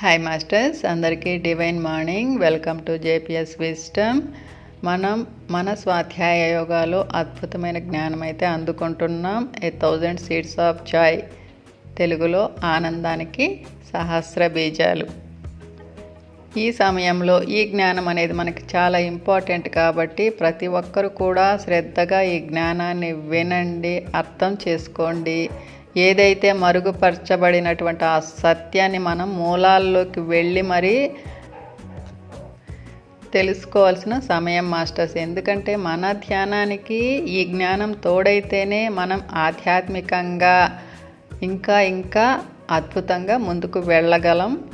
Hi masters అందరికీ divine morning welcome to JPS wisdom మనం మన స్వాధ్యాయ యోగాలో అద్భుతమైన జ్ఞానం అయితే అందుకుంటున్నాం. A thousand seeds of joy తెలుగులో ఆనందానికి సహస్ర బీజాలు. ఈ సమయంలో ఈ జ్ఞానం అనేది మనకి చాలా ఇంపార్టెంట్ కాబట్టి ప్రతి ఒక్కరు కూడా శ్రద్ధగా ఈ జ్ఞానాన్ని వినండి అర్థం చేసుకోండి. ఏదైతే మరుగుపరచబడినటువంటి ఆ సత్యాన్ని మనం మూలాల్లోకి వెళ్ళి మరీ తెలుసుకోవాల్సిన సమయం మాస్టర్స్. ఎందుకంటే మన ధ్యానానికి ఈ జ్ఞానం తోడైతేనే మనం ఆధ్యాత్మికంగా ఇంకా ఇంకా అద్భుతంగా ముందుకు వెళ్ళగలం.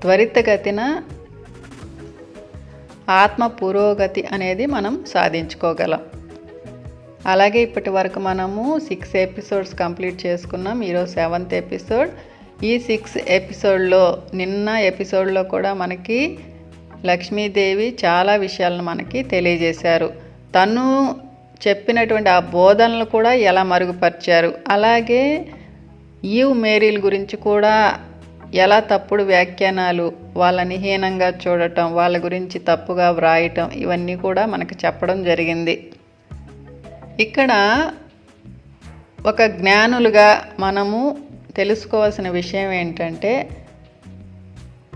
త్వరితగతిన ఆత్మ పురోగతి అనేది మనం సాధించుకోగలం. అలాగే ఇప్పటి వరకు మనము సిక్స్ ఎపిసోడ్స్ కంప్లీట్ చేసుకున్నాం. ఈరోజు సెవెంత్ ఎపిసోడ్ ఈ సిక్స్ ఎపిసోడ్లో నిన్న ఎపిసోడ్లో కూడా మనకి లక్ష్మీదేవి చాలా విషయాలను మనకి తెలియజేశారు. తను చెప్పినటువంటి ఆ బోధనలు కూడా ఎలా మరుగుపరిచారు. అలాగే ఈవ్ మేరీల గురించి కూడా ఎలా తప్పుడు వ్యాఖ్యానాలు వాళ్ళని హీనంగా చూడటం వాళ్ళ గురించి తప్పుగా వ్రాయటం ఇవన్నీ కూడా మనకు చెప్పడం జరిగింది. ఇక్కడ ఒక జ్ఞానులుగా మనము తెలుసుకోవాల్సిన విషయం ఏంటంటే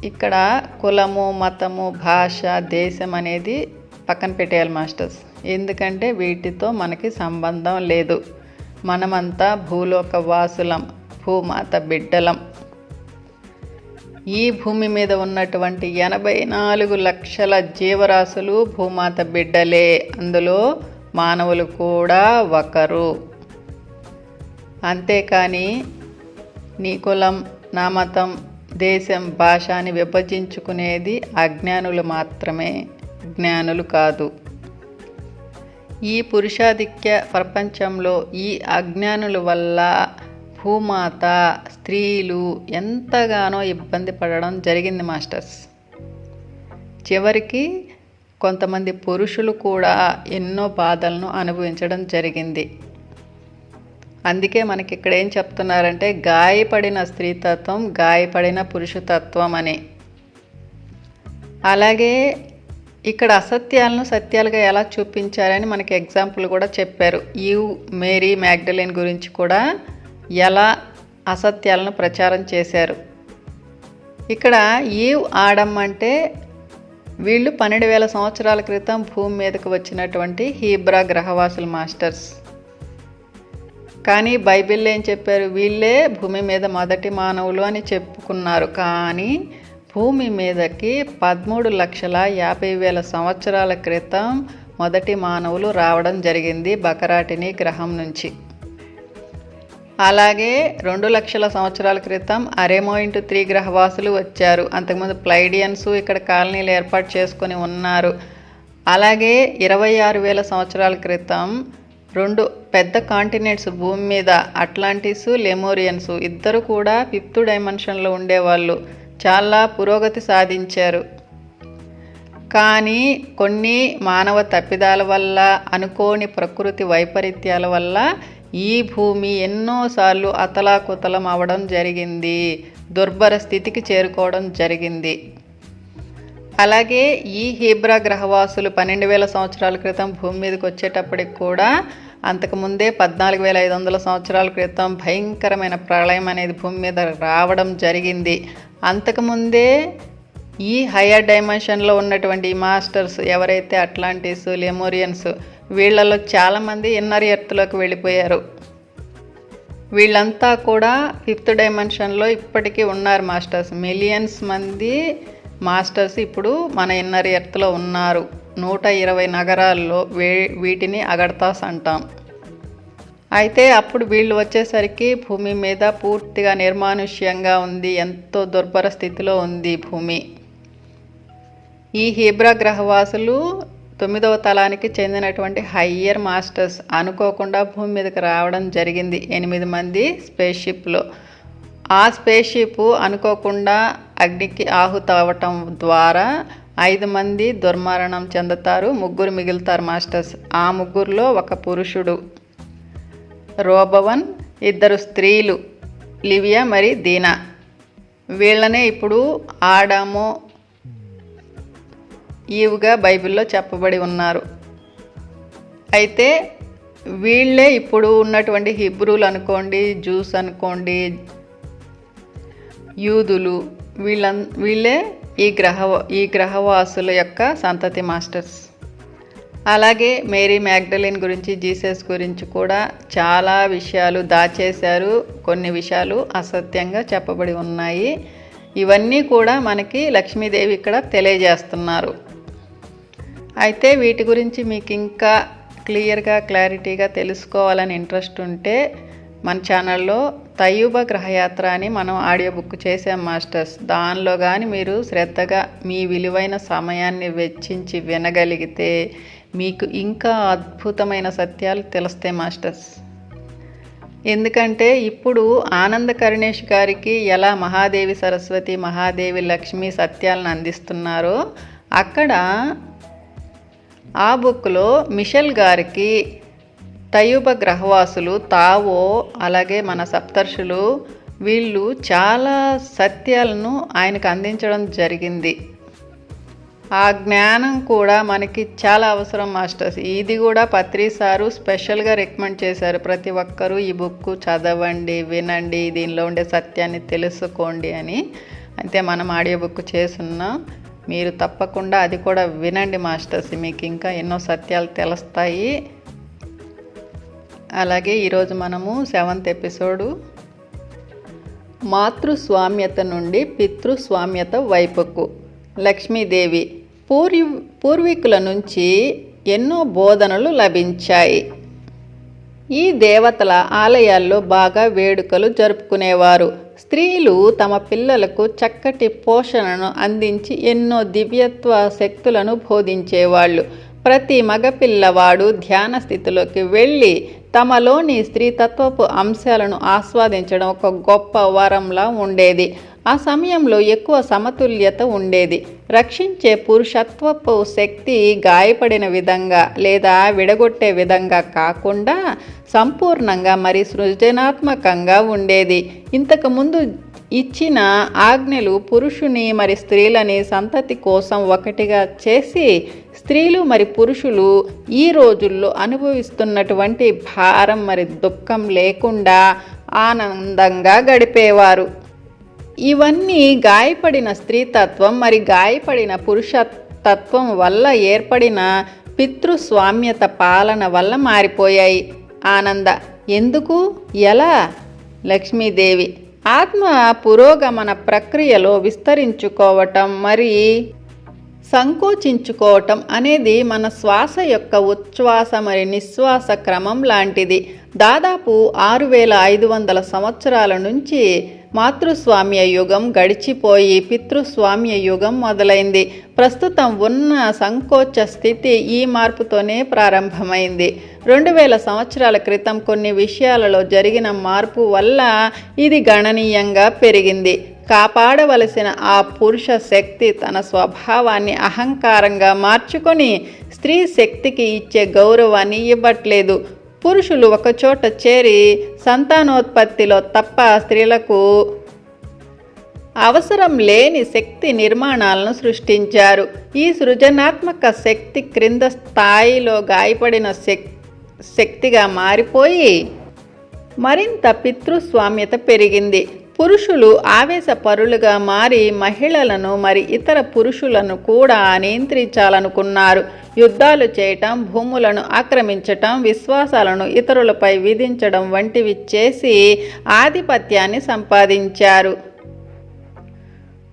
ఇక్కడ కులము మతము భాష దేశం అనేది పక్కన పెట్టేయాలి మాస్టర్స్. ఎందుకంటే వీటితో మనకి సంబంధం లేదు. మనమంతా భూలోక వాసులం భూమాత బిడ్డలం. ఈ భూమి మీద ఉన్నటువంటి ఎనభై నాలుగు లక్షల జీవరాశులు భూమాత బిడ్డలే. అందులో మానవులు కూడా ఒకరు. అంతేకాని నీ కులం నా మతం దేశం భాష అని విభజించుకునేది అజ్ఞానులు మాత్రమే జ్ఞానులు కాదు. ఈ పురుషాధిక్య ప్రపంచంలో ఈ అజ్ఞానుల వల్ల భూమాత స్త్రీలు ఎంతగానో ఇబ్బంది పడడం జరిగింది మాస్టర్స్. చివరికి కొంతమంది పురుషులు కూడా ఎన్నో బాధలను అనుభవించడం జరిగింది. అందుకే మనకి ఇక్కడ ఏం చెప్తున్నారంటే గాయపడిన స్త్రీతత్వం గాయపడిన పురుషతత్వం అని. అలాగే ఇక్కడ అసత్యాలను సత్యాలుగా ఎలా చూపించారని మనకి ఎగ్జాంపుల్ కూడా చెప్పారు. ఈవ్ మేరీ మ్యాగ్డలిన్ గురించి కూడా ఎలా అసత్యాలను ప్రచారం చేశారు. ఇక్కడ ఈవ్ ఆడమ్ అంటే వీళ్ళు పన్నెండు వేల సంవత్సరాల క్రితం భూమి మీదకు వచ్చినటువంటి హీబ్రా గ్రహవాసుల మాస్టర్స్. కానీ బైబిల్ ఏం చెప్పారు? వీళ్ళే భూమి మీద మొదటి మానవులు అని చెప్పుకున్నారు. కానీ భూమి మీదకి పదమూడు లక్షల యాభై వేల సంవత్సరాల క్రితం మొదటి మానవులు రావడం జరిగింది బకరాటిని గ్రహం నుంచి. అలాగే రెండు లక్షల సంవత్సరాల క్రితం అరేమో ఇంటూ త్రీ గ్రహవాసులు వచ్చారు. అంతకుముందు ప్లైడియన్స్ ఇక్కడ కాలనీలు ఏర్పాటు చేసుకొని ఉన్నారు. అలాగే ఇరవై ఆరు వేల సంవత్సరాల క్రితం రెండు పెద్ద కాంటినెంట్స్ భూమి మీద అట్లాంటిస్ లెమోరియన్స్ ఇద్దరు కూడా ఫిఫ్త్ డైమెన్షన్లో ఉండేవాళ్ళు. చాలా పురోగతి సాధించారు. కానీ కొన్ని మానవ తప్పిదాల వల్ల అనుకోని ప్రకృతి వైపరీత్యాల వల్ల ఈ భూమి ఎన్నోసార్లు అతలాకుతలం అవడం జరిగింది. దుర్భర స్థితికి చేరుకోవడం జరిగింది. అలాగే ఈ హీబ్రా గ్రహవాసులు పన్నెండు వేల సంవత్సరాల క్రితం భూమి మీదకి వచ్చేటప్పటికి కూడా అంతకుముందే పద్నాలుగు వేల ఐదు వందల సంవత్సరాల క్రితం భయంకరమైన ప్రళయం అనేది భూమి మీద రావడం జరిగింది. అంతకుముందే ఈ హయ్యర్ డైమెన్షన్లో ఉన్నటువంటి మాస్టర్స్ ఎవరైతే అట్లాంటిస్ లెమోరియన్స్ వీళ్ళలో చాలామంది ఇన్నర్ ఎర్త్లోకి వెళ్ళిపోయారు. వీళ్ళంతా కూడా ఫిఫ్త్ డైమెన్షన్లో ఇప్పటికీ ఉన్నారు మాస్టర్స్. మిలియన్స్ మంది మాస్టర్స్ ఇప్పుడు మన ఇన్నర్ ఎర్త్లో ఉన్నారు. నూట ఇరవై నగరాల్లో వే వీటిని అగడతాస్ అంటాం. అయితే అప్పుడు వీళ్ళు వచ్చేసరికి భూమి మీద పూర్తిగా నిర్మానుష్యంగా ఉంది ఎంతో దుర్భర స్థితిలో ఉంది భూమి. ఈ హీబ్రా గ్రహవాసులు తొమ్మిదవ తలానికి చెందినటువంటి హయ్యర్ మాస్టర్స్ అనుకోకుండా భూమి మీదకి రావడం జరిగింది. ఎనిమిది మంది స్పేస్ షిప్లో ఆ స్పేస్ షిప్ అనుకోకుండా అగ్నికి ఆహుతవటం అవ్వటం ద్వారా ఐదు మంది దుర్మరణం చెందుతారు. ముగ్గురు మిగులుతారు మాస్టర్స్. ఆ ముగ్గురులో ఒక పురుషుడు. రోబవన్ ఇద్దరు స్త్రీలు లివియా మరి దీనా. వీళ్ళనే ఇప్పుడు ఆడాము ఈవుగా బైబిల్లో చెప్పబడి ఉన్నారు. అయితే వీళ్ళే ఇప్పుడు ఉన్నటువంటి హిబ్రూలు అనుకోండి జ్యూస్ అనుకోండి యూదులు వీళ్ళ వీళ్ళే ఈ గ్రహ ఈ గ్రహవాసుల యొక్క సంతతి మాస్టర్స్. అలాగే మేరీ మ్యాగ్డలిన్ గురించి జీసస్ గురించి కూడా చాలా విషయాలు దాచేశారు. కొన్ని విషయాలు అసత్యంగా చెప్పబడి ఉన్నాయి. ఇవన్నీ కూడా మనకి లక్ష్మీదేవి ఇక్కడ తెలియజేస్తున్నారు. అయితే వీటి గురించి మీకు ఇంకా క్లియర్గా క్లారిటీగా తెలుసుకోవాలని ఇంట్రెస్ట్ ఉంటే మన ఛానల్లో తయూబ గ్రహయాత్ర అని మనం ఆడియో బుక్ చేసాం మాస్టర్స్. దానిలో కానీ మీరు శ్రద్ధగా మీ విలువైన సమయాన్ని వెచ్చించి వినగలిగితే మీకు ఇంకా అద్భుతమైన సత్యాలు తెలుస్తాయి మాస్టర్స్. ఎందుకంటే ఇప్పుడు ఆనంద కరుణేష్ గారికి ఎలా మహాదేవి సరస్వతి మహాదేవి లక్ష్మి సత్యాలను అందిస్తున్నారో అక్కడ ఆ బుక్లో మిషెల్ గారికి తయూబ గ్రహవాసులు తావో అలాగే మన సప్తర్షులు వీళ్ళు చాలా సత్యాలను ఆయనకు అందించడం జరిగింది. ఆ జ్ఞానం కూడా మనకి చాలా అవసరం మాస్టర్స్. ఇది కూడా పత్రి సారు స్పెషల్గా రికమెండ్ చేశారు. ప్రతి ఒక్కరూ ఈ బుక్ చదవండి వినండి దీనిలో ఉండే సత్యాన్ని తెలుసుకోండి అని. అయితే మనం ఆడియో బుక్ చేస్తున్నాం మీరు తప్పకుండా అది కూడా వినండి మాస్టర్స్ మీకు ఇంకా ఎన్నో సత్యాలు తెలుస్తాయి. అలాగే ఈరోజు మనము సెవెంత్ ఎపిసోడు మాతృస్వామ్యత నుండి పితృస్వామ్యత వైపుకు. లక్ష్మీదేవి పూర్వి పూర్వీకుల నుంచి ఎన్నో బోధనలు లభించాయి. ఈ దేవతల ఆలయాల్లో బాగా వేడుకలు జరుపుకునేవారు. స్త్రీలు తమ పిల్లలకు చక్కటి పోషణను అందించి ఎన్నో దివ్యత్వ శక్తులను బోధించేవాళ్ళు. ప్రతి మగపిల్లవాడు ధ్యాన స్థితిలోకి వెళ్ళి తమలోని స్త్రీతత్వపు అంశాలను ఆస్వాదించడం ఒక గొప్ప వరంలా ఉండేది. ఆ సమయంలో ఎక్కువ సమతుల్యత ఉండేది. రక్షించే పురుషత్వపు శక్తి గాయపడిన విధంగా లేదా విడగొట్టే విధంగా కాకుండా సంపూర్ణంగా మరి సృజనాత్మకంగా ఉండేది. ఇంతకుముందు ఇచ్చిన ఆజ్ఞలు పురుషుని మరి స్త్రీలని సంతతి కోసం ఒకటిగా చేసి స్త్రీలు మరి పురుషులు ఈ రోజుల్లో అనుభవిస్తున్నటువంటి భారం మరి దుఃఖం లేకుండా ఆనందంగా గడిపేవారు. ఇవన్నీ గాయపడిన స్త్రీతత్వం మరి గాయపడిన పురుషతత్వం వల్ల ఏర్పడిన పితృస్వామ్యత పాలన వల్ల మారిపోయాయి. ఆనంద ఎందుకు? ఎలా? లక్ష్మీదేవి ఆత్మ పురోగమన ప్రక్రియలో విస్తరించుకోవటం మరి సంకోచించుకోవటం అనేది మన శ్వాస యొక్క ఉచ్ఛ్వాస మరి నిశ్వాస క్రమం లాంటిది. దాదాపు ఆరు వేల ఐదు వందల సంవత్సరాల నుంచి మాతృస్వామ్య యుగం గడిచిపోయి పితృస్వామ్య యుగం మొదలైంది. ప్రస్తుతం ఉన్న సంకోచ స్థితి ఈ మార్పుతోనే ప్రారంభమైంది. రెండు వేల సంవత్సరాల క్రితం కొన్ని విషయాలలో జరిగిన మార్పు వల్ల ఇది గణనీయంగా పెరిగింది. కాపాడవలసిన ఆ పురుష శక్తి తన స్వభావాన్ని అహంకారంగా మార్చుకొని స్త్రీ శక్తికి ఇచ్చే గౌరవాన్ని ఇవ్వట్లేదు. పురుషులు ఒకచోట చేరి సంతానోత్పత్తిలో తప్ప స్త్రీలకు అవసరం లేని శక్తి నిర్మాణాలను సృష్టించారు. ఈ సృజనాత్మక శక్తి క్రింద స్థాయిలో గాయపడిన శక్తిగా మారిపోయి మరింత పితృస్వామ్యత పెరిగింది. పురుషులు ఆవేశపరులుగా మారి మహిళలను మరి ఇతర పురుషులను కూడా నియంత్రించాలనుకున్నారు. యుద్ధాలు చేయటం భూములను ఆక్రమించటం విశ్వాసాలను ఇతరులపై విధించడం వంటివి చేసి ఆధిపత్యాన్ని సంపాదించారు.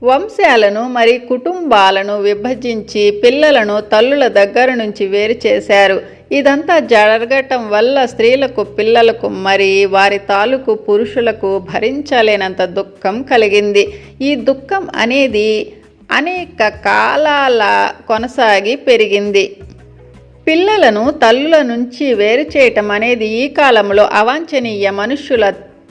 వంశాలను మరి కుటుంబాలను విభజించి పిల్లలను తల్లుల దగ్గర నుంచి వేరు చేశారు. ఇదంతా జరగటం వల్ల స్త్రీలకు పిల్లలకు మరి వారి తాలూకు పురుషులకు భరించలేనంత దుఃఖం కలిగింది. ఈ దుఃఖం అనేది అనేక కాలాల కొనసాగి పెరిగింది. పిల్లలను తల్లుల నుంచి వేరు చేయటం అనేది ఈ కాలంలో అవాంఛనీయ మనుష్యుల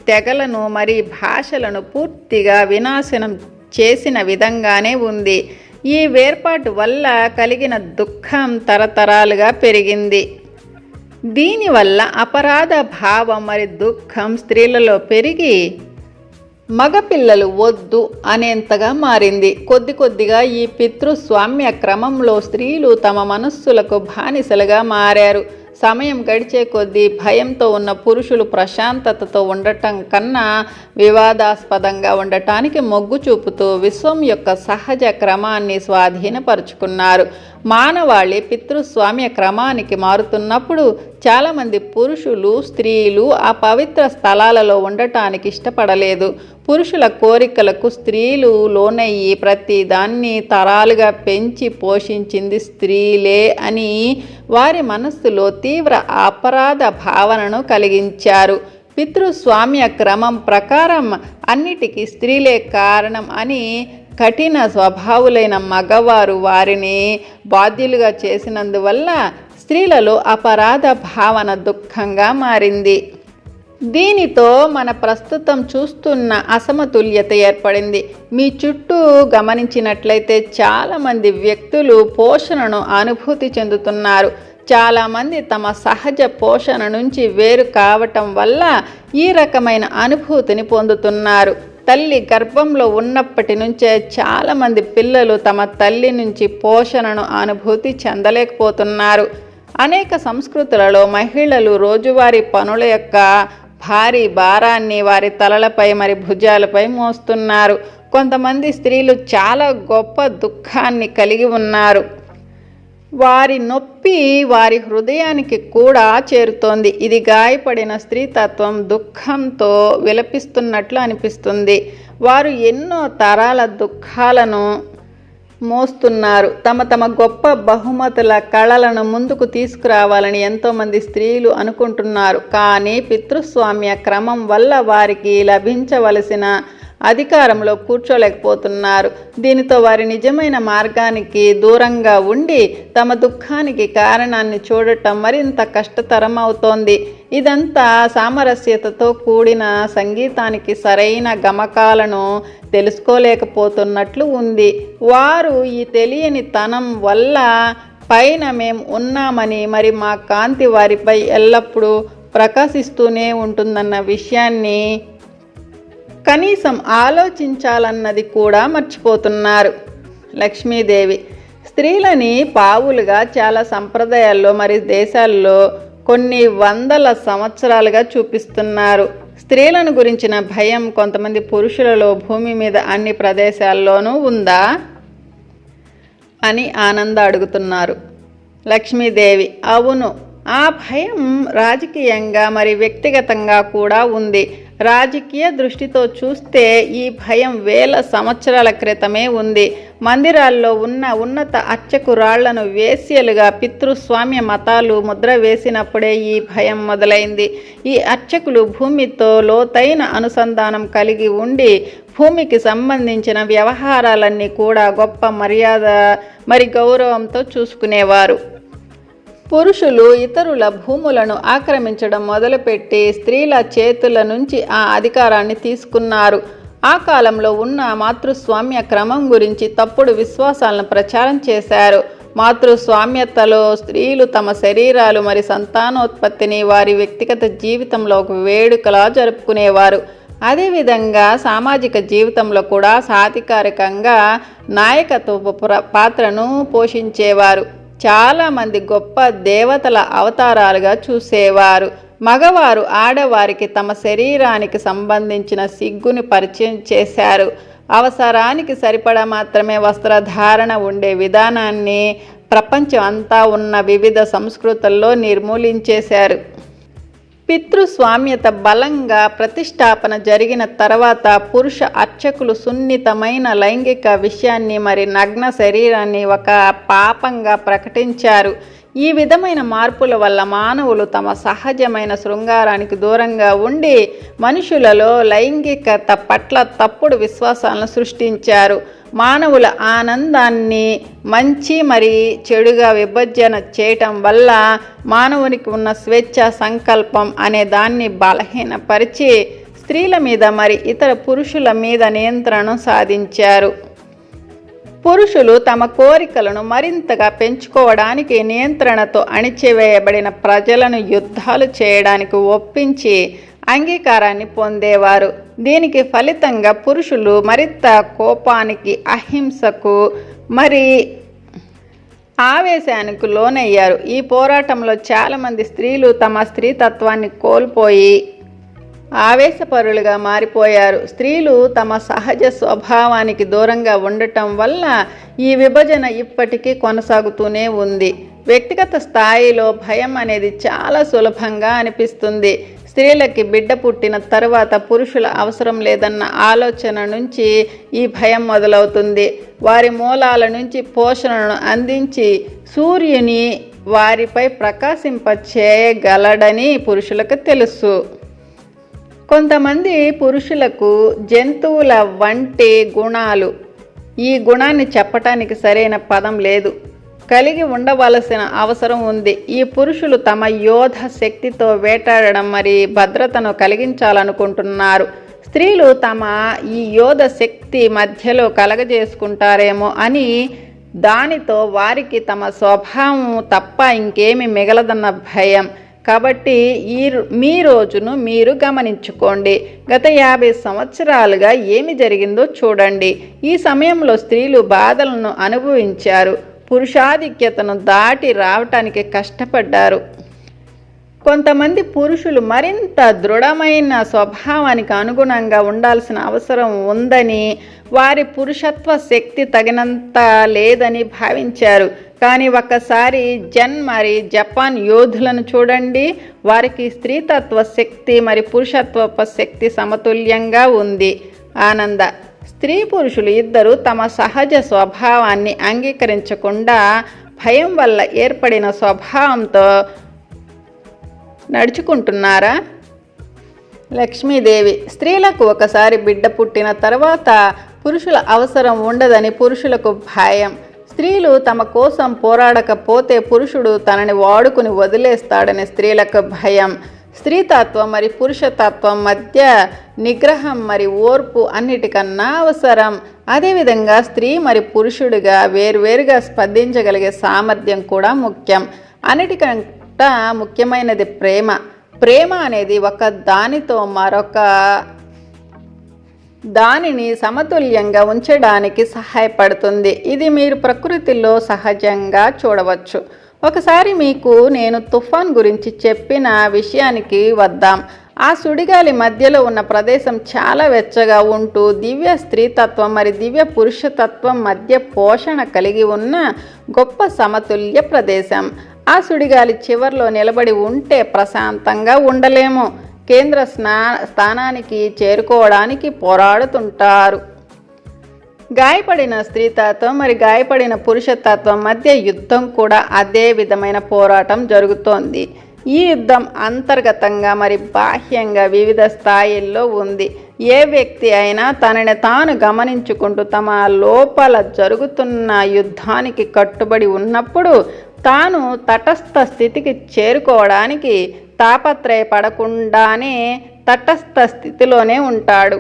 తెగలను మరి భాషలను పూర్తిగా వినాశనం చేసిన విధంగానే ఉంది. ఈ వేర్పాటు వల్ల కలిగిన దుఃఖం తరతరాలుగా పెరిగింది. దీనివల్ల అపరాధ భావం మరి దుఃఖం స్త్రీలలో పెరిగి మగపిల్లలు వద్దు అనేంతగా మారింది. కొద్ది కొద్దిగా ఈ పితృస్వామ్య క్రమంలో స్త్రీలు తమ మనస్సులకు బానిసలుగా మారారు. సమయం గడిచే కొద్దీ భయంతో ఉన్న పురుషులు ప్రశాంతతతో ఉండటం కన్నా వివాదాస్పదంగా ఉండటానికి మొగ్గు చూపుతూ విశ్వం యొక్క సహజ క్రమాన్ని స్వాధీనపరుచుకున్నారు. మానవాళి పితృస్వామ్య క్రమానికి మారుతున్నప్పుడు చాలామంది పురుషులు స్త్రీలు ఆ పవిత్ర స్థలాలలో ఉండటానికి ఇష్టపడలేదు. పురుషుల కోరికలకు స్త్రీలు లోనయ్యి ప్రతి దాన్ని తరాలుగా పెంచి పోషించింది స్త్రీలే అని వారి మనస్సులో తీవ్ర అపరాధ భావనను కలిగించారు. పితృస్వామ్య క్రమం ప్రకారం అన్నిటికీ స్త్రీలే కారణం అని కఠిన స్వభావులైన మగవారు వారిని బాధ్యులుగా చేసినందువల్ల స్త్రీలలో అపరాధ భావన దుఃఖంగా మారింది. దీనితో మన ప్రస్తుతం చూస్తున్న అసమతుల్యత ఏర్పడింది. మీ చుట్టూ గమనించినట్లయితే చాలామంది వ్యక్తులు పోషణను అనుభూతి చెందుతున్నారు. చాలామంది తమ సహజ పోషణ నుంచి వేరు కావటం వల్ల ఈ రకమైన అనుభూతిని పొందుతున్నారు. తల్లి గర్భంలో ఉన్నప్పటి నుంచే చాలామంది పిల్లలు తమ తల్లి నుంచి పోషణను అనుభూతి చెందలేకపోతున్నారు. అనేక సంస్కృతులలో మహిళలు రోజువారీ పనుల యొక్క భారీ భారాన్ని వారి తలలపై మరి భుజాలపై మోస్తున్నారు. కొంతమంది స్త్రీలు చాలా గొప్ప దుఃఖాన్ని కలిగి ఉన్నారు. వారి నొప్పి వారి హృదయానికి కూడా చేరుతోంది. ఇది గాయపడిన స్త్రీతత్వం దుఃఖంతో విలపిస్తున్నట్లు అనిపిస్తుంది. వారు ఎన్నో తరాల దుఃఖాలను మోస్తున్నారు. తమ తమ గొప్ప బహుమతుల కళలను ముందుకు తీసుకురావాలని ఎంతోమంది స్త్రీలు అనుకుంటున్నారు. కానీ పితృస్వామ్య క్రమం వల్ల వారికి లభించవలసిన అధికారంలో కూర్చోలేకపోతున్నారు. దీనితో వారి నిజమైన మార్గానికి దూరంగా ఉండి తమ దుఃఖానికి కారణాన్ని చూడటం మరింత కష్టతరం అవుతోంది ఇదంతా సామరస్యతతో కూడిన సంగీతానికి సరైన గమకాలను తెలుసుకోలేకపోతున్నట్లు ఉంది. వారు ఈ తెలియని తనం వల్ల పైన మేము ఉన్నామని మరి మా కాంతి వారిపై ఎల్లప్పుడూ ప్రకాశిస్తూనే ఉంటుందన్న విషయాన్ని కనీసం ఆలోచించాలన్నది కూడా మర్చిపోతున్నారు. లక్ష్మీదేవి స్త్రీలని పావులుగా చాలా సంప్రదాయాల్లో మరి దేశాల్లో కొన్ని వందల సంవత్సరాలుగా చూపిస్తున్నారు. స్త్రీలను గురించిన భయం కొంతమంది పురుషులలో భూమి మీద అన్ని ప్రదేశాల్లోనూ ఉందా? అని ఆనంద అడుగుతున్నారు. లక్ష్మీదేవి అవును ఆ భయం రాజకీయంగా మరి వ్యక్తిగతంగా కూడా ఉంది. రాజకీయ దృష్టితో చూస్తే ఈ భయం వేల సంవత్సరాల క్రితమే ఉంది. మందిరాల్లో ఉన్న ఉన్నత అర్చకు రాళ్ళను వేశ్యలుగా పితృస్వామ్య మతాలు ముద్ర వేసినప్పుడే ఈ భయం మొదలైంది. ఈ అర్చకులు భూమితో లోతైన అనుసంధానం కలిగి ఉండి భూమికి సంబంధించిన వ్యవహారాలన్నీ కూడా గొప్ప మర్యాద మరి గౌరవంతో చూసుకునేవారు. పురుషులు ఇతరుల భూములను ఆక్రమించడం మొదలుపెట్టి స్త్రీల చేతుల నుంచి ఆ అధికారాన్ని తీసుకున్నారు. ఆ కాలంలో ఉన్న మాతృస్వామ్య క్రమం గురించి తప్పుడు విశ్వాసాలను ప్రచారం చేశారు. మాతృస్వామ్యతలో స్త్రీలు తమ శరీరాలు మరి సంతానోత్పత్తిని వారి వ్యక్తిగత జీవితంలో ఒక వేడుకలా జరుపుకునేవారు. అదేవిధంగా సామాజిక జీవితంలో కూడా సాధికారికంగా నాయకత్వ పాత్రను పోషించేవారు. చాలామంది గొప్ప దేవతల అవతారాలుగా చూసేవారు. మగవారు ఆడవారికి తమ శరీరానికి సంబంధించిన సిగ్గుని పరిచయం చేశారు. అవసరానికి సరిపడా మాత్రమే వస్త్రధారణ ఉండే విధానాన్ని ప్రపంచం అంతా ఉన్న వివిధ సంస్కృతుల్లో నిర్మూలించేశారు. పితృస్వామ్యత బలంగా ప్రతిష్టాపన జరిగిన తర్వాత పురుష అర్చకులు సున్నితమైన లైంగిక విషయాన్ని మరి నగ్న శరీరాన్ని ఒక పాపంగా ప్రకటించారు. ఈ విధమైన మార్పుల వల్ల మానవులు తమ సహజమైన శృంగారానికి దూరంగా ఉండి మనుషులలో లైంగికత పట్ల తప్పుడు విశ్వాసాలను సృష్టించారు. మానవుల ఆనందాన్ని మంచి మరి చెడుగా విభజన చేయటం వల్ల మానవునికి ఉన్న స్వేచ్ఛ సంకల్పం అనే దాన్ని బలహీనపరిచి స్త్రీల మీద మరి ఇతర పురుషుల మీద నియంత్రణ సాధించారు. పురుషులు తమ కోరికలను మరింతగా పెంచుకోవడానికి నియంత్రణతో అణిచివేయబడిన ప్రజలను యుద్ధాలు చేయడానికి ఒప్పించి అంగీకారాన్ని పొందేవారు. దీనికి ఫలితంగా పురుషులు మరింత కోపానికి అహింసకు మరి ఆవేశానికి లోనయ్యారు. ఈ పోరాటంలో చాలామంది స్త్రీలు తమ స్త్రీతత్వాన్ని కోల్పోయి ఆవేశపరులుగా మారిపోయారు. స్త్రీలు తమ సహజ స్వభావానికి దూరంగా ఉండటం వల్ల ఈ విభజన ఇప్పటికీ కొనసాగుతూనే ఉంది. వ్యక్తిగత స్థాయిలో భయం అనేది చాలా సులభంగా అనిపిస్తుంది. స్త్రీలకి బిడ్డ పుట్టిన తర్వాత పురుషుల అవసరం లేదన్న ఆలోచన నుంచి ఈ భయం మొదలవుతుంది. వారి మూలాల నుంచి పోషణను అందించి సూర్యుని వారిపై ప్రకాశింప చేయగలడని పురుషులకు తెలుసు. కొంతమంది పురుషులకు జంతువుల వంటి గుణాలు. ఈ గుణాన్ని చెప్పటానికి సరైన పదం లేదు. కలిగి ఉండవలసిన అవసరం ఉంది. ఈ పురుషులు తమ యోధ శక్తితో వేటాడడం మరి భద్రతను కలిగించాలనుకుంటున్నారు. స్త్రీలు తమ ఈ యోధ శక్తి మధ్యలో కలగజేసుకుంటారేమో అని దానితో వారికి తమ స్వభావం తప్ప ఇంకేమి మిగలదన్న భయం. కాబట్టి ఈ మీ రోజును మీరు గమనించుకోండి. గత యాభై సంవత్సరాలుగా ఏమి జరిగిందో చూడండి. ఈ సమయంలో స్త్రీలు బాధలను అనుభవించారు. పురుషాధిక్యతను దాటి రావటానికి కష్టపడ్డారు. కొంతమంది పురుషులు మరింత దృఢమైన స్వభావానికి అనుగుణంగా ఉండాల్సిన అవసరం ఉందని వారి పురుషత్వ శక్తి తగినంత లేదని భావించారు. కానీ ఒక్కసారి జన్ మరి జపాన్ యోధులను చూడండి. వారికి స్త్రీతత్వ శక్తి మరి పురుషత్వ శక్తి సమతుల్యంగా ఉంది. ఆనంద స్త్రీ పురుషులు ఇద్దరు తమ సహజ స్వభావాన్ని అంగీకరించకుండా భయం వల్ల ఏర్పడిన స్వభావంతో నడుచుకుంటున్నారా? లక్ష్మీదేవి స్త్రీలకు ఒకసారి బిడ్డ పుట్టిన తర్వాత పురుషుల అవసరం ఉండదని పురుషులకు భయం. స్త్రీలు తమ కోసం పోరాడకపోతే పురుషుడు తనని వాడుకుని వదిలేస్తాడని స్త్రీలకు భయం. స్త్రీతత్వం మరి పురుషతత్వం మధ్య నిగ్రహం మరి ఓర్పు అన్నిటికన్నా అవసరం. అదేవిధంగా స్త్రీ మరి పురుషుడిగా వేరువేరుగా స్పందించగలిగే సామర్థ్యం కూడా ముఖ్యం. అన్నిటికంట ముఖ్యమైనది ప్రేమ. ప్రేమ అనేది ఒక దానితో మరొక దానిని సమతుల్యంగా ఉంచడానికి సహాయపడుతుంది. ఇది మీరు ప్రకృతిలో సహజంగా చూడవచ్చు. ఒకసారి మీకు నేను తుఫాన్ గురించి చెప్పిన విషయానికి వద్దాం. ఆ సుడిగాలి మధ్యలో ఉన్న ప్రదేశం చాలా వెచ్చగా ఉంటూ దివ్య స్త్రీతత్వం మరి దివ్య పురుషతత్వం మధ్య పోషణ కలిగి ఉన్న గొప్ప సమతుల్య ప్రదేశం. ఆ సుడిగాలి చివర్లో నిలబడి ఉంటే ప్రశాంతంగా ఉండలేము. కేంద్ర స్నా స్థానానికి చేరుకోవడానికి పోరాడుతుంటారు. గాయపడిన స్త్రీతత్వం మరి గాయపడిన పురుషతత్వం మధ్య యుద్ధం కూడా అదే విధమైన పోరాటం జరుగుతోంది. ఈ యుద్ధం అంతర్గతంగా మరి బాహ్యంగా వివిధ స్థాయిల్లో ఉంది. ఏ వ్యక్తి అయినా తనని తాను గమనించుకుంటూ తమ లోపల జరుగుతున్న యుద్ధానికి కట్టుబడి ఉన్నప్పుడు తాను తటస్థ స్థితికి చేరుకోవడానికి తాపత్రయపడకుండానే తటస్థ స్థితిలోనే ఉంటాడు.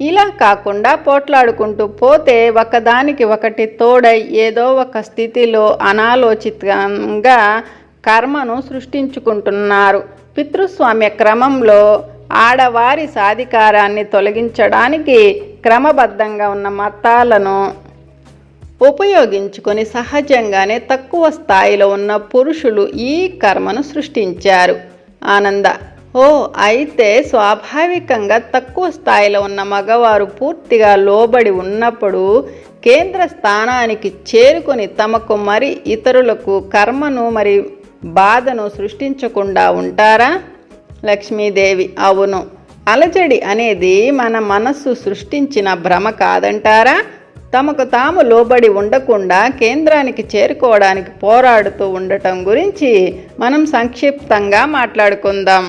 ఇలా కాకుండా పోట్లాడుకుంటూ పోతే ఒకదానికి ఒకటి తోడై ఏదో ఒక స్థితిలో అనాలోచితంగా కర్మను సృష్టించుకుంటున్నారు. పితృస్వామ్య క్రమంలో ఆడవారి సాధికారాన్ని తొలగించడానికి క్రమబద్ధంగా ఉన్న మతాలను ఉపయోగించుకొని సహజంగానే తక్కువ స్థాయిలో ఉన్న పురుషులు ఈ కర్మను సృష్టించారు. ఆనంద ఓ అయితే స్వాభావికంగా తక్కువ స్థాయిలో ఉన్న మగవారు పూర్తిగా లోబడి ఉన్నప్పుడు కేంద్ర స్థానానికి చేరుకొని తమకు మరి ఇతరులకు కర్మను మరి బాధను సృష్టించకుండా ఉంటారా? లక్ష్మీదేవి అవును. అలజడి అనేది మన మనస్సు సృష్టించిన భ్రమ కాదంటారా? తమకు తాము లోబడి ఉండకుండా కేంద్రానికి చేరుకోవడానికి పోరాడుతూ ఉండటం గురించి మనం సంక్షిప్తంగా మాట్లాడుకుందాం.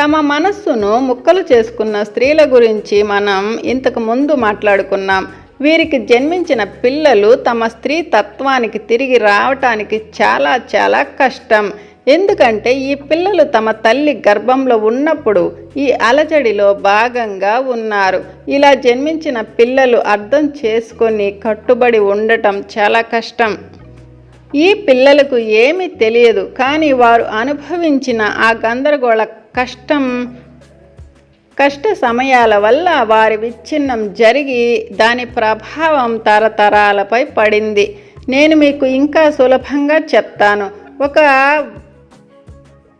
తమ మనస్సును ముక్కలు చేసుకున్న స్త్రీల గురించి మనం ఇంతకు ముందు మాట్లాడుకున్నాం. వీరికి జన్మించిన పిల్లలు తమ స్త్రీ తత్వానికి తిరిగి రావటానికి చాలా చాలా కష్టం. ఎందుకంటే ఈ పిల్లలు తమ తల్లి గర్భంలో ఉన్నప్పుడు ఈ అలజడిలో భాగంగా ఉన్నారు. ఇలా జన్మించిన పిల్లలు అర్థం చేసుకొని కట్టుబడి ఉండటం చాలా కష్టం. ఈ పిల్లలకు ఏమీ తెలియదు. కానీ వారు అనుభవించిన ఆ గందరగోళ కష్టం కష్ట సమయాల వల్ల వారి విచ్ఛిన్నం జరిగి దాని ప్రభావం తరతరాలపై పడింది. నేను మీకు ఇంకా సులభంగా చెప్తాను. ఒక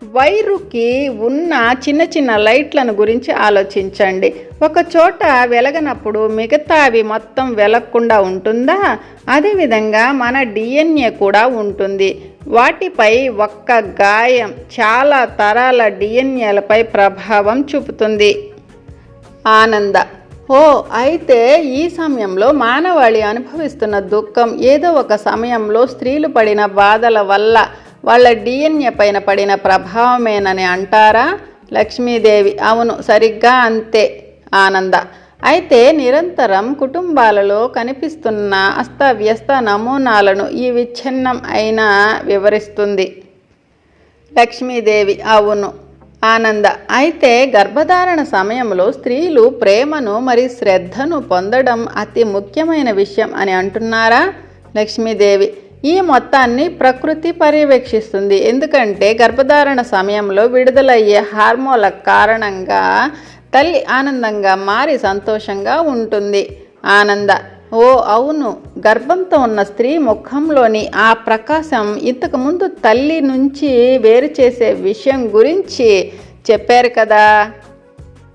వైరుకి ఉన్న చిన్న చిన్న లైట్లను గురించి ఆలోచించండి. ఒక చోట వెలగనప్పుడు మిగతావి మొత్తం వెలగకుండా ఉంటుందా? అదేవిధంగా మన డిఎన్ఏ కూడా ఉంటుంది. వాటిపై ఒక్క గాయం చాలా తరాల డిఎన్ఏలపై ప్రభావం చూపుతుంది. ఆనంద ఓ అయితే ఈ సమయంలో మానవాళి అనుభవిస్తున్న దుఃఖం ఏదో ఒక సమయంలో స్త్రీలు పడిన బాధల వల్ల వాళ్ళ డిఎన్ఏ పైన పడిన ప్రభావమేనని అంటారా? లక్ష్మీదేవి అవును సరిగ్గా అంతే. ఆనంద అయితే నిరంతరం కుటుంబాలలో కనిపిస్తున్న అస్తవ్యస్త నమూనాలను ఈ విచ్ఛిన్నం అయినా వివరిస్తుంది. లక్ష్మీదేవి అవును ఆనంద. అయితే గర్భధారణ సమయంలో స్త్రీలు ప్రేమను మరి శ్రద్ధను పొందడం అతి ముఖ్యమైన విషయం అని అంటున్నారా లక్ష్మీదేవి? ఈ మొత్తాన్ని ప్రకృతి పర్యవేక్షిస్తుంది. ఎందుకంటే గర్భధారణ సమయంలో విడుదలయ్యే హార్మోన్ల కారణంగా తల్లి ఆనందంగా మారి సంతోషంగా ఉంటుంది. ఆనంద ఓ అవును గర్భంతో ఉన్న స్త్రీ ముఖంలోని ఆ ప్రకాశం ఇంతకుముందు తల్లి నుంచి వేరు చేసే విషయం గురించి చెప్పారు కదా.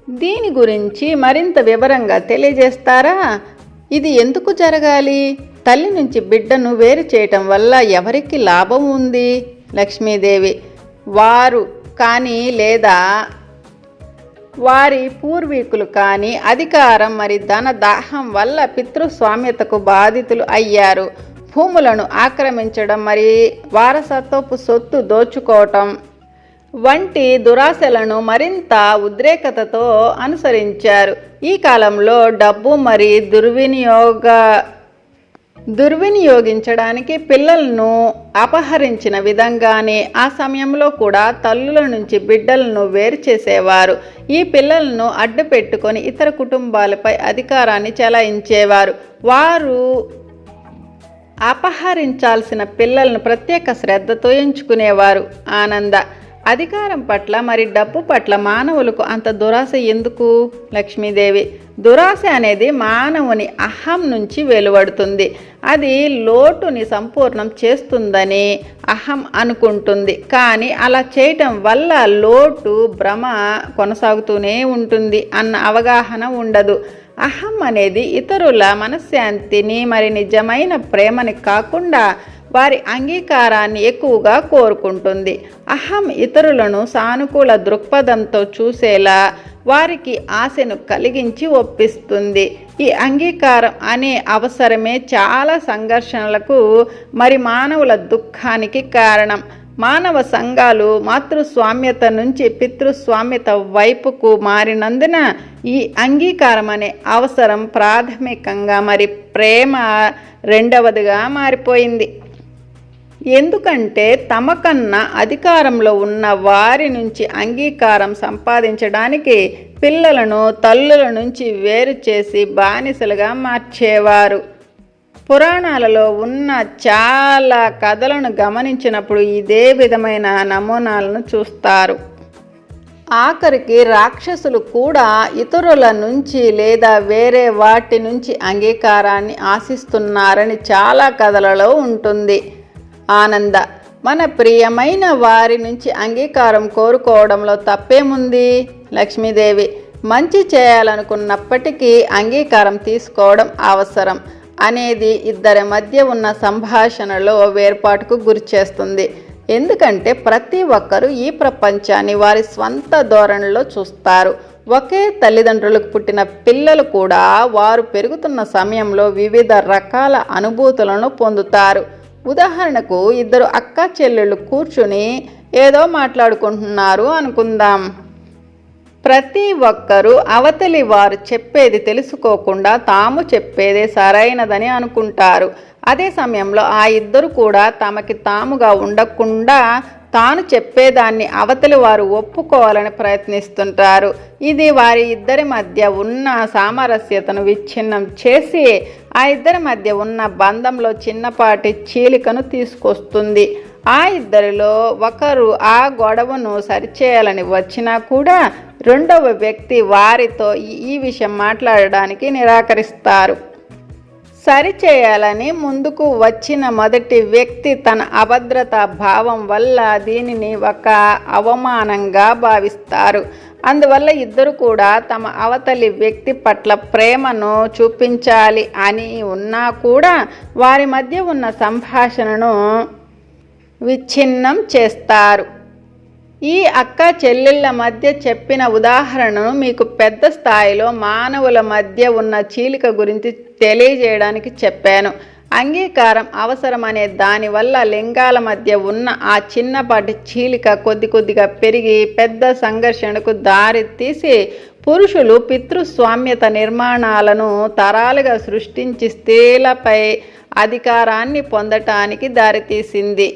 దీని గురించి మరింత వివరంగా తెలియజేస్తారా? ఇది ఎందుకు జరగాలి? తల్లి నుంచి బిడ్డను వేరు చేయటం వల్ల ఎవరికి లాభం ఉంది? లక్ష్మీదేవి వారు కానీ లేదా వారి పూర్వీకులు కానీ అధికారం మరి ధన దాహం వల్ల పితృస్వామ్యతకు బాధితులు అయ్యారు. భూములను ఆక్రమించడం మరి వారసత్వపు సొత్తు దోచుకోవటం వంటి దురాశలను మరింత ఉద్రేకతతో అనుసరించారు. ఈ కాలంలో డబ్బు మరి దుర్వినియోగ దుర్వినియోగించడానికి పిల్లలను అపహరించిన విధంగానే ఆ సమయంలో కూడా తల్లుల నుంచి బిడ్డలను వేరు చేసేవారు. ఈ పిల్లలను అడ్డు పెట్టుకొని ఇతర కుటుంబాలపై అధికారాన్ని చెలాయించేవారు. వారు అపహరించాల్సిన పిల్లలను ప్రత్యేక శ్రద్ధతో ఎంచుకునేవారు. ఆనంద అధికారం పట్ల మరి డబ్బు పట్ల మానవులకు అంత దురాశ ఎందుకు? లక్ష్మీదేవి దురాశ అనేది మానవుని అహం నుంచి వెలువడుతుంది. అది లోటుని సంపూర్ణం చేస్తుందని అహం అనుకుంటుంది. కానీ అలా చేయటం వల్ల లోటు భ్రమ కొనసాగుతూనే ఉంటుంది అన్న అవగాహన ఉండదు. అహం అనేది ఇతరుల మనశ్శాంతిని మరి నిజమైన ప్రేమని కాకుండా వారి అంగీకారాన్ని ఎక్కువగా కోరుకుంటుంది. అహం ఇతరులను సానుకూల దృక్పథంతో చూసేలా వారికి ఆశను కలిగించి ఒప్పిస్తుంది. ఈ అంగీకారం అనే అవసరమే చాలా సంఘర్షణలకు మరి మానవుల దుఃఖానికి కారణం. మానవ సంఘాలు మాతృస్వామ్యత నుంచి పితృస్వామ్యత వైపుకు మారినందున ఈ అంగీకారం అనే అవసరం ప్రాథమికంగా మరి ప్రేమ రెండవదిగా మారిపోయింది. ఎందుకంటే తమకన్నా అధికారంలో ఉన్న వారి నుంచి అంగీకారం సంపాదించడానికి పిల్లలను తల్లుల నుంచి వేరు చేసి బానిసలుగా మార్చేవారు. పురాణాలలో ఉన్న చాలా కథలను గమనించినప్పుడు ఇదే విధమైన నమూనాలను చూస్తారు. ఆఖరికి రాక్షసులు కూడా ఇతరుల నుంచి లేదా వేరే వాటి నుంచి అంగీకారాన్ని ఆశిస్తున్నారని చాలా కథలలో ఉంటుంది. ఆనంద. మన ప్రియమైన వారి నుంచి అంగీకారం కోరుకోవడంలో తప్పేముంది? లక్ష్మీదేవి మంచి చేయాలనుకున్నప్పటికీ అంగీకారం తీసుకోవడం అవసరం అనేది ఇద్దరి మధ్య ఉన్న సంభాషణలో వేర్పాటుకు గురిచేస్తుంది ఎందుకంటే ప్రతి ఒక్కరూ ఈ ప్రపంచాన్ని వారి స్వంత ధోరణిలో చూస్తారు. ఒకే తల్లిదండ్రులకు పుట్టిన పిల్లలు కూడా వారు పెరుగుతున్న సమయంలో వివిధ రకాల అనుభూతులను పొందుతారు. ఉదాహరణకు ఇద్దరు అక్క చెల్లెళ్ళు కూర్చుని ఏదో మాట్లాడుకుంటున్నారు అనుకుందాం. ప్రతి ఒక్కరూ అవతలి వారు చెప్పేది తెలుసుకోకుండా తాము చెప్పేదే సరైనదని అనుకుంటారు. అదే సమయంలో ఆ ఇద్దరు కూడా తమకి తాముగా ఉండకుండా తాను చెప్పేదాన్ని అవతలి వారు ఒప్పుకోవాలని ప్రయత్నిస్తుంటారు. ఇది వారి ఇద్దరి మధ్య ఉన్న సామరస్యతను విచ్ఛిన్నం చేసి ఆ ఇద్దరి మధ్య ఉన్న బంధంలో చిన్నపాటి చీలికను తీసుకొస్తుంది. ఆ ఇద్దరిలో ఒకరు ఆ గొడవను సరిచేయాలని వచ్చినా కూడా రెండవ వ్యక్తి వారితో ఈ- విషయం మాట్లాడడానికి నిరాకరిస్తారు. సరిచేయాలని ముందుకు వచ్చిన మొదటి వ్యక్తి తన అభద్రతా భావం వల్ల దీనిని ఒక అవమానంగా భావిస్తారు. అందువల్ల ఇద్దరు కూడా తమ అవతలి వ్యక్తి పట్ల ప్రేమను చూపించాలి అని ఉన్నా కూడా వారి మధ్య ఉన్న సంభాషణను విచ్ఛిన్నం చేస్తారు. ఈ అక్క చెల్లెళ్ళ మధ్య చెప్పిన ఉదాహరణను మీకు పెద్ద స్థాయిలో మానవుల మధ్య ఉన్న చీలిక గురించి తెలియజేయడానికి చెప్పాను. అంగీకారం అవసరమనే దానివల్ల లింగాల మధ్య ఉన్న ఆ చిన్నపాటి చీలిక కొద్ది కొద్దిగా పెరిగి పెద్ద సంఘర్షణకు దారి తీసి పురుషులు పితృస్వామ్యత నిర్మాణాలను తరాలుగా సృష్టించి స్త్రీలపై అధికారాన్ని పొందటానికి దారితీసింది.